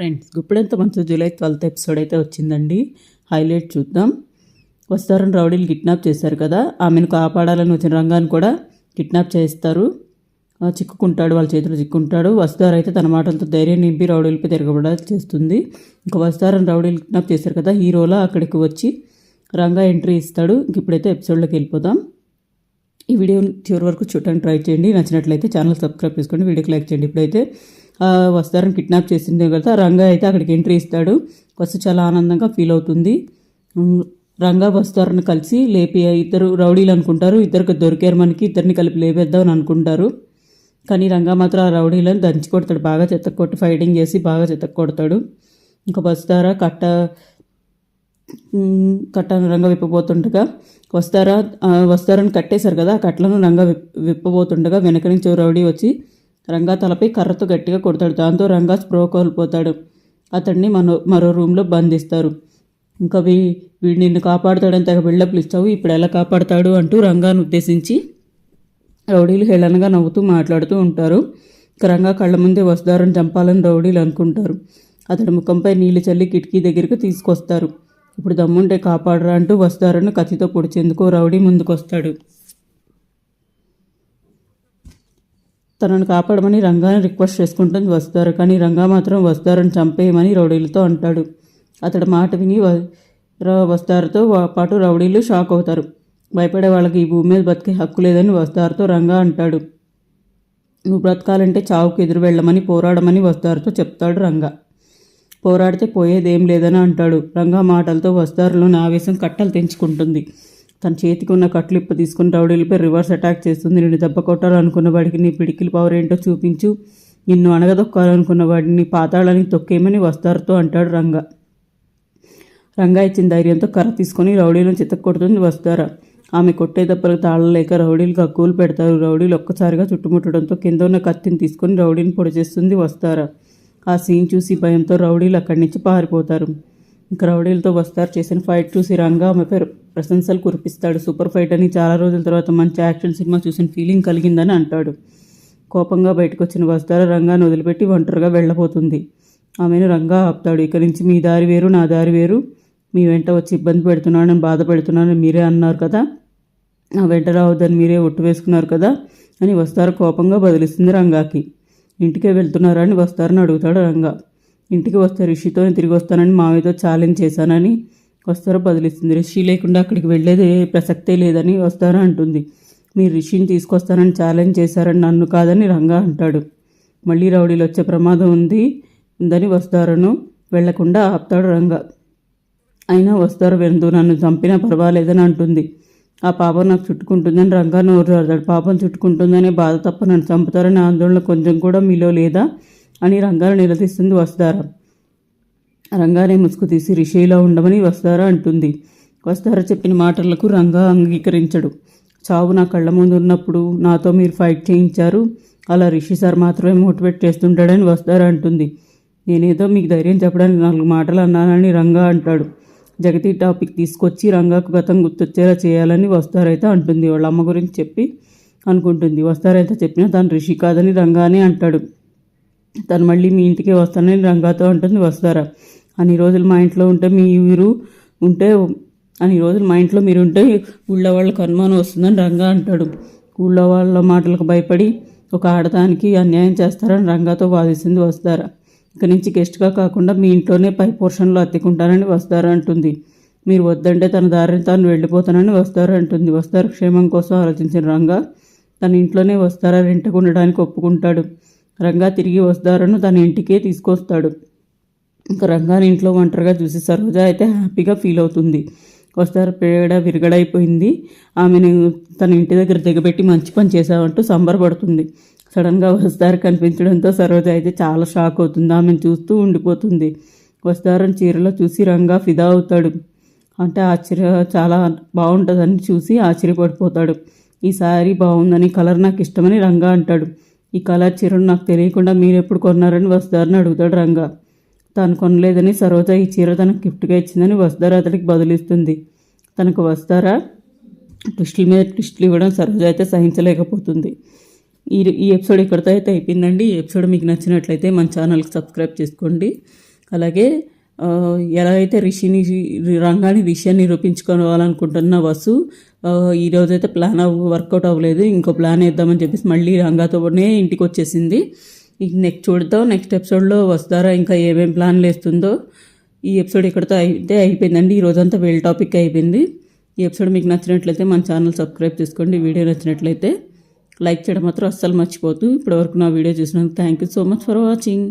Friends గుప్పుడెంత మంచు July twelfth episode అయితే వచ్చిందండి. హైలైట్ చూద్దాం. వస్తారని రౌడీలు కిడ్నాప్ చేశారు కదా ఆమెను కాపాడాలని వచ్చిన రంగాన్ని కూడా కిడ్నాప్ చేస్తారు చిక్కుకుంటాడు వాళ్ళ చేతిలో చిక్కుంటాడు వస్తారు అయితే తన మాటలతో ధైర్యం నింపి రౌడీలపై తిరగబడ చేస్తుంది. ఇంకా వస్తారని రౌడీలు కిడ్నాప్ చేశారు కదా హీరోలా అక్కడికి వచ్చి రంగా ఎంట్రీ ఇస్తాడు. ఇంక ఇప్పుడైతే ఎపిసోడ్లోకి వెళ్ళిపోదాం. ఈ వీడియో చివరి వరకు చూడడానికి ట్రై చేయండి. నచ్చినట్లయితే ఛానల్ సబ్స్క్రైబ్ చేసుకోండి వీడియోకి లైక్ చేయండి. ఇప్పుడైతే వస్తారని కిడ్నాప్ చేసిందే కదా రంగా అయితే అక్కడికి ఎంట్రీ ఇస్తాడు. వస్తు చాలా ఆనందంగా ఫీల్ అవుతుంది. రంగా వస్తారని కలిసి లేపి ఇద్దరు రౌడీలు అనుకుంటారు. ఇద్దరికి దొరికారు మనకి ఇద్దరిని కలిపి లేపేద్దామని అనుకుంటారు. కానీ రంగా మాత్రం ఆ రౌడీలను దంచి కొడతాడు. బాగా చెత్త కొట్టి ఫైటింగ్ చేసి బాగా చెత్త కొడతాడు ఇంకా వస్తారా కట్ట మ్, కట్టను రంగ విప్పబోతుండగా వస్తారా వస్తారని కట్టేశారు కదా ఆ కట్టలను రంగ విప్ విప్పబోతుండగా వెనక నుంచి రౌడీ వచ్చి రంగా తలపై కర్రతో గట్టిగా కొడతాడు. దాంతో రంగా స్ప్రో కోల్పోతాడు. అతన్ని మరో మరో రూమ్లో బంధిస్తారు. ఇంకా వీ వీడు నిన్ను కాపాడుతాడని తెగ బిల్డప్లు ఇచ్చావు ఇప్పుడు ఎలా కాపాడతాడు అంటూ రంగాను ఉద్దేశించి రౌడీలు హేళనగా నవ్వుతూ మాట్లాడుతూ ఉంటారు. రంగా కళ్ళ ముందే వస్తారని చంపాలని రౌడీలు అనుకుంటారు. అతడి ముఖంపై నీళ్ళు చల్లి కిటికీ దగ్గరికి తీసుకొస్తారు. ఇప్పుడు దమ్ముంటే కాపాడరా అంటూ వస్తారని కత్తితో పొడిచేందుకు రౌడీ ముందుకొస్తాడు. తనను కాపాడమని రంగాని రిక్వెస్ట్ చేసుకుంటుంది వస్తారు కానీ రంగా మాత్రం వస్తారని చంపేయమని రౌడీలతో అంటాడు. అతడి మాట విని వస్తారుతో పాటు రౌడీలు షాక్ అవుతారు. భయపడే వాళ్ళకి ఈ భూమి మీద బతికే హక్కు లేదని వస్తారుతో రంగా అంటాడు. నువ్వు బ్రతకాలంటే చావుకు ఎదురు వెళ్ళమని పోరాడమని వస్తారుతో చెప్తాడు రంగా. పోరాడితే పోయేదేం లేదని అంటాడు. రంగా మాటలతో వస్తారులోని ఆవేశం కట్టలు తెంచుకుంటుంది. తన చేతికి ఉన్న కట్లు ఇప్ప తీసుకుని రౌడీలపై రివర్స్ అటాక్ చేస్తుంది. నిన్ను దెబ్బ కొట్టాలనుకున్న వాడికి నీ పిడికిల పవర్ ఏంటో చూపించు. నిన్ను అణగదొక్కాలనుకున్న వాడిని పాతాళానికి తొక్కేయమని వస్తారుతో అంటాడు రంగ. రంగా ఇచ్చిన ధైర్యంతో కర్ర తీసుకొని రౌడీలను చిత్తకొడుతుంది వస్తారా. ఆమె కొట్టే దెబ్బలకు తాళలేక రౌడీలు కక్కులు పెడతారు. రౌడీలు ఒక్కసారిగా చుట్టుముట్టడంతో కింద ఉన్న కత్తిని తీసుకొని రౌడీని పొడి చేస్తుంది వస్తారా. ఆ సీన్ చూసి భయంతో రౌడీలు అక్కడి నుంచి పారిపోతారు. క్రౌడీలతో బస్తార్ వస్తారు చేసిన ఫైట్ చూసి రంగా ఆమెపై ప్రశంసలు కురిపిస్తాడు. సూపర్ ఫైట్ అని చాలా రోజుల తర్వాత మంచి యాక్షన్ సినిమా చూసిన ఫీలింగ్ కలిగిందని అంటాడు. కోపంగా బయటకు వచ్చిన వస్తారా రంగాను వదిలిపెట్టి ఒంటరిగా వెళ్ళబోతుంది. ఆమెను రంగా ఆపుతాడు. ఇక నుంచి మీ దారి వేరు నా దారి వేరు. మీ వెంట వచ్చి ఇబ్బంది పెడుతున్నానని బాధ పెడుతున్నానని మీరే అన్నారు కదా? నా వెంట రావద్దని మీరే ఒట్టు వేసుకున్నారు కదా? అని వస్తారు కోపంగా బదిలిస్తుంది రంగాకి. ఇంటికే వెళ్తున్నారా అని వస్తారని అడుగుతాడు రంగా. ఇంటికి వస్తే రిషితో తిరిగి వస్తానని మామయ్యతో ఛాలెంజ్ చేశానని వస్తారో బదిలిస్తుంది రిషి లేకుండా అక్కడికి వెళ్ళేది ప్రసక్తే లేదని వస్తారో అంటుంది. మీరు రిషిని తీసుకొస్తానని ఛాలెంజ్ చేశారని నన్ను కాదని రంగా అంటాడు. మళ్ళీ రౌడీలు వచ్చే ప్రమాదం ఉంది ఉందని వస్తారను వెళ్ళకుండా ఆపుతాడు రంగా. అయినా వస్తారు వెందు నన్ను చంపినా పర్వాలేదని అంటుంది. ఆ పాపం నాకు చుట్టుకుంటుందని రంగా నోరు పాపం చుట్టుకుంటుందనే బాధ తప్ప నన్ను చంపుతారనే ఆందోళన కొంచెం కూడా మీలో లేదా? అని రంగాను నిలదీస్తుంది వస్తారా రంగానే ముసుగు తీసి రిషిలో ఉండమని వస్తారా అంటుంది. వస్తారా చెప్పిన మాటలకు రంగా అంగీకరించడు. చావు నా కళ్ళ ముందు ఉన్నప్పుడు నాతో మీరు ఫైట్ చేయించారు. అలా రిషి సార్ మాత్రమే మోటివేట్ చేస్తుంటాడని వస్తారా అంటుంది. నేనేదో మీకు ధైర్యం చెప్పడానికి నాలుగు మాటలు అన్నానని రంగా అంటాడు. జగతి టాపిక్ తీసుకొచ్చి రంగాకు గతం గుర్తొచ్చేలా చేయాలని వస్తారైతే అంటుంది. వాళ్ళ అమ్మ గురించి చెప్పి అనుకుంటుంది. వస్తారైతే చెప్పినా తను రిషి కాదని రంగానే అంటాడు. తను మళ్ళీ మీ ఇంటికే వస్తానని రంగాతో అంటుంది వస్తారా అన్ని రోజులు మా ఇంట్లో ఉంటే మీరు ఉంటే అన్ని రోజులు మా ఇంట్లో మీరు ఉంటే ఊళ్ళో వాళ్ళకి అనుమానం వస్తుందని రంగా అంటాడు. ఊళ్ళో వాళ్ళ మాటలకు భయపడి ఒక ఆడదానికి అన్యాయం చేస్తారని రంగాతో వాదిస్తుంది వస్తారా ఇక నుంచి గెస్ట్గా కాకుండా మీ ఇంట్లోనే పై పోర్షన్లో అత్తుకుంటానని వస్తారా అంటుంది. మీరు వద్దంటే తన దారిని తాను వెళ్ళిపోతానని వస్తారా అంటుంది. వస్తారు క్షేమం కోసం ఆలోచించిన రంగా తన ఇంట్లోనే వస్తారా రెంట్కు ఉండడానికి ఒప్పుకుంటాడు. రంగా తిరిగి వస్తారను తన ఇంటికే తీసుకొస్తాడు. ఇంకా రంగాని ఇంట్లో ఒంటరిగా చూసి సరోజ అయితే హ్యాపీగా ఫీల్ అవుతుంది. వస్తారు పేడ విరగడైపోయింది. ఆమెను తన ఇంటి దగ్గర దిగబెట్టి మంచి పని చేశామంటూ సంబరపడుతుంది. సడన్గా వస్తారు కనిపించడంతో సరోజ అయితే చాలా షాక్ అవుతుంది. ఆమెను చూస్తూ ఉండిపోతుంది. వస్తారని చీరలో చూసి రంగా ఫిదా అవుతాడు. అంటే ఆశ్చర్య చాలా బాగుంటుందని చూసి ఆశ్చర్యపడిపోతాడు. ఈ శారీ బాగుందని కలర్ నాకు ఇష్టమని రంగా అంటాడు. ఈ కలర్ చీరను నాకు తెలియకుండా మీరు ఎప్పుడు కొన్నారని వస్తారని అడుగుతాడు రంగా. తాను కొనలేదని సరోజ ఈ చీర తనకు గిఫ్ట్గా ఇచ్చిందని వస్తారా అతడికి బదులిస్తుంది. తనకు వస్తారా ట్విస్టుల మీద ట్విస్టులు ఇవ్వడం సరోజ అయితే సహించలేకపోతుంది. ఈ ఈ ఎపిసోడ్ ఇక్కడితో అయితే అయిపోయిందండి. ఈ ఎపిసోడ్ మీకు నచ్చినట్లయితే మన ఛానల్కి సబ్స్క్రైబ్ చేసుకోండి. అలాగే ఎలా అయితే రిషిని రంగాన్ని విషయాన్ని నిరూపించుకోవాలనుకుంటున్న వసు ఈరోజు అయితే ప్లాన్ అవ్వ వర్కౌట్ అవ్వలేదు. ఇంకో ప్లాన్ వేద్దామని చెప్పేసి మళ్ళీ రంగాతోనే ఇంటికి వచ్చేసింది. ఇంక నెక్స్ట్ చూడతాం. నెక్స్ట్ ఎపిసోడ్లో వస్తారా ఇంకా ఏమేమి ప్లాన్లు వేస్తుందో ఈ ఎపిసోడ్ ఇక్కడితో అయితే అయిపోయిందండి. ఈ రోజంతా వేల్ టాపిక్ అయిపోయింది. ఈ ఎపిసోడ్ మీకు నచ్చినట్లయితే మన ఛానల్ సబ్స్క్రైబ్ చేసుకోండి. వీడియో నచ్చినట్లయితే లైక్ చేయడం మాత్రం అస్సలు మర్చిపోతూ ఇప్పటివరకు నా వీడియో చూసినందుకు thank you so much for watching